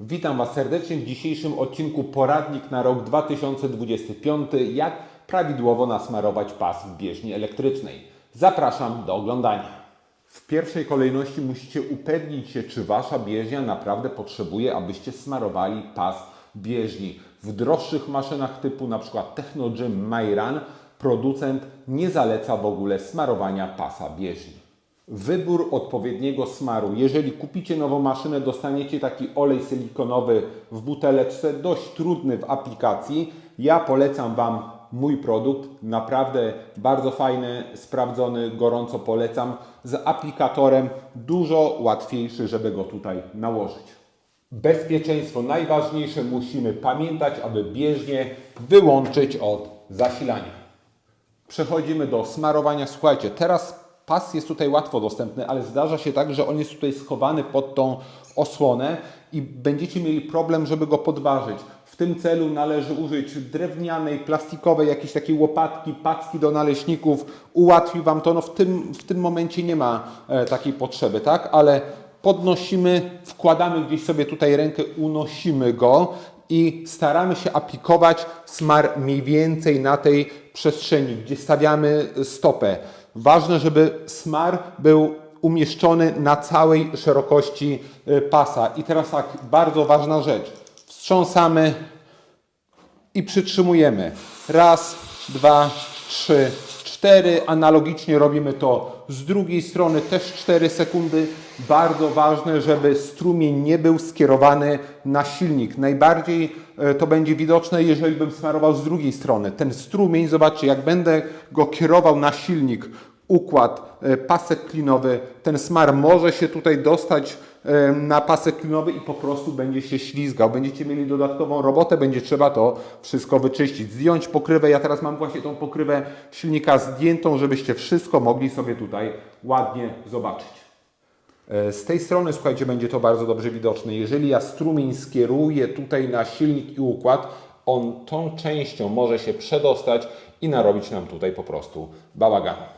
Witam Was serdecznie w dzisiejszym odcinku Poradnik na rok 2025. Jak prawidłowo nasmarować pas w bieżni elektrycznej. Zapraszam do oglądania. W pierwszej kolejności musicie upewnić się, czy Wasza bieżnia naprawdę potrzebuje, abyście smarowali pas bieżni. W droższych maszynach typu np. Technogym Mayran producent nie zaleca w ogóle smarowania pasa bieżni. Wybór odpowiedniego smaru. Jeżeli kupicie nową maszynę, dostaniecie taki olej silikonowy w buteleczce, dość trudny w aplikacji. Ja polecam Wam mój produkt, naprawdę bardzo fajny, sprawdzony, gorąco polecam. Z aplikatorem dużo łatwiejszy, żeby go tutaj nałożyć. Bezpieczeństwo najważniejsze, musimy pamiętać, aby bieżnie wyłączyć od zasilania. Przechodzimy do smarowania. Słuchajcie, teraz pas jest tutaj łatwo dostępny, ale zdarza się tak, że on jest tutaj schowany pod tą osłonę i będziecie mieli problem, żeby go podważyć. W tym celu należy użyć drewnianej, plastikowej, jakiejś takiej łopatki, packi do naleśników. Ułatwi Wam to. No w, tym, w tym momencie nie ma e, takiej potrzeby, tak? Ale podnosimy, wkładamy gdzieś sobie tutaj rękę, unosimy go i staramy się aplikować smar mniej więcej na tej przestrzeni, gdzie stawiamy stopę. Ważne, żeby smar był umieszczony na całej szerokości y, pasa. I teraz tak, bardzo ważna rzecz. Wstrząsamy i przytrzymujemy. Raz, dwa, trzy, cztery. Analogicznie robimy to z drugiej strony, też 4 sekundy. Bardzo ważne, żeby strumień nie był skierowany na silnik. Najbardziej e, to będzie widoczne, jeżeli bym smarował z drugiej strony. Ten strumień, zobaczcie, jak będę go kierował na silnik, układ, e, pasek klinowy, ten smar może się tutaj dostać e, na pasek klinowy i po prostu będzie się ślizgał. Będziecie mieli dodatkową robotę, będzie trzeba to wszystko wyczyścić. Zdjąć pokrywę, ja teraz mam właśnie tą pokrywę silnika zdjętą, żebyście wszystko mogli sobie tutaj ładnie zobaczyć. E, Z tej strony, słuchajcie, będzie to bardzo dobrze widoczne. Jeżeli ja strumień skieruję tutaj na silnik i układ, on tą częścią może się przedostać i narobić nam tutaj po prostu bałagan.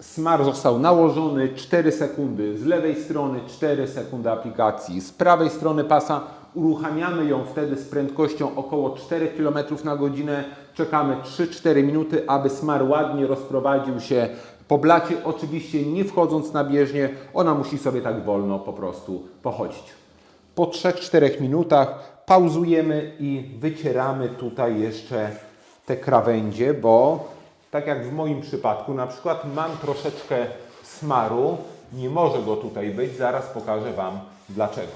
Smar został nałożony 4 sekundy. Z lewej strony 4 sekundy aplikacji. Z prawej strony pasa uruchamiamy ją wtedy z prędkością około 4 km na godzinę. Czekamy 3-4 minuty, aby smar ładnie rozprowadził się po blacie. Oczywiście nie wchodząc na bieżnię, ona musi sobie tak wolno po prostu pochodzić. Po 3-4 minutach pauzujemy i wycieramy tutaj jeszcze te krawędzie, bo tak jak w moim przypadku, na przykład mam troszeczkę smaru, nie może go tutaj być, zaraz pokażę Wam dlaczego.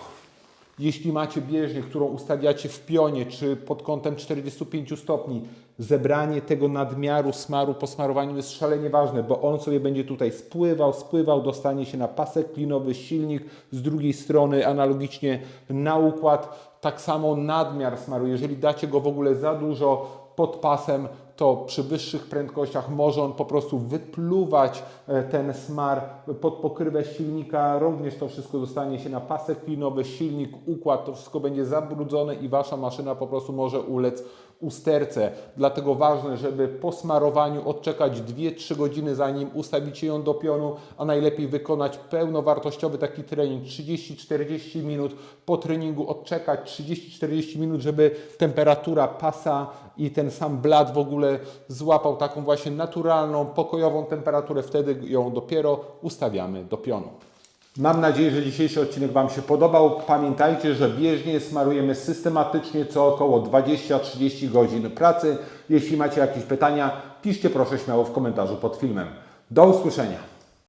Jeśli macie bieżnię, którą ustawiacie w pionie czy pod kątem 45 stopni, zebranie tego nadmiaru smaru po smarowaniu jest szalenie ważne, bo on sobie będzie tutaj spływał, spływał, dostanie się na pasek klinowy, silnik, z drugiej strony analogicznie na układ. Tak samo nadmiar smaru, jeżeli dacie go w ogóle za dużo pod pasem, to przy wyższych prędkościach może on po prostu wypluwać e, ten smar pod pokrywę silnika. Również to wszystko dostanie się na pasek klinowy, silnik, układ, to wszystko będzie zabrudzone i Wasza maszyna po prostu może ulec usterce. Dlatego ważne, żeby po smarowaniu odczekać 2-3 godziny zanim ustawicie ją do pionu, a najlepiej wykonać pełnowartościowy taki trening 30-40 minut. Po treningu odczekać 30-40 minut, żeby temperatura pasa i ten sam blat w ogóle złapał taką właśnie naturalną, pokojową temperaturę. Wtedy ją dopiero ustawiamy do pionu. Mam nadzieję, że dzisiejszy odcinek Wam się podobał. Pamiętajcie, że bieżnie smarujemy systematycznie co około 20-30 godzin pracy. Jeśli macie jakieś pytania, piszcie proszę śmiało w komentarzu pod filmem. Do usłyszenia.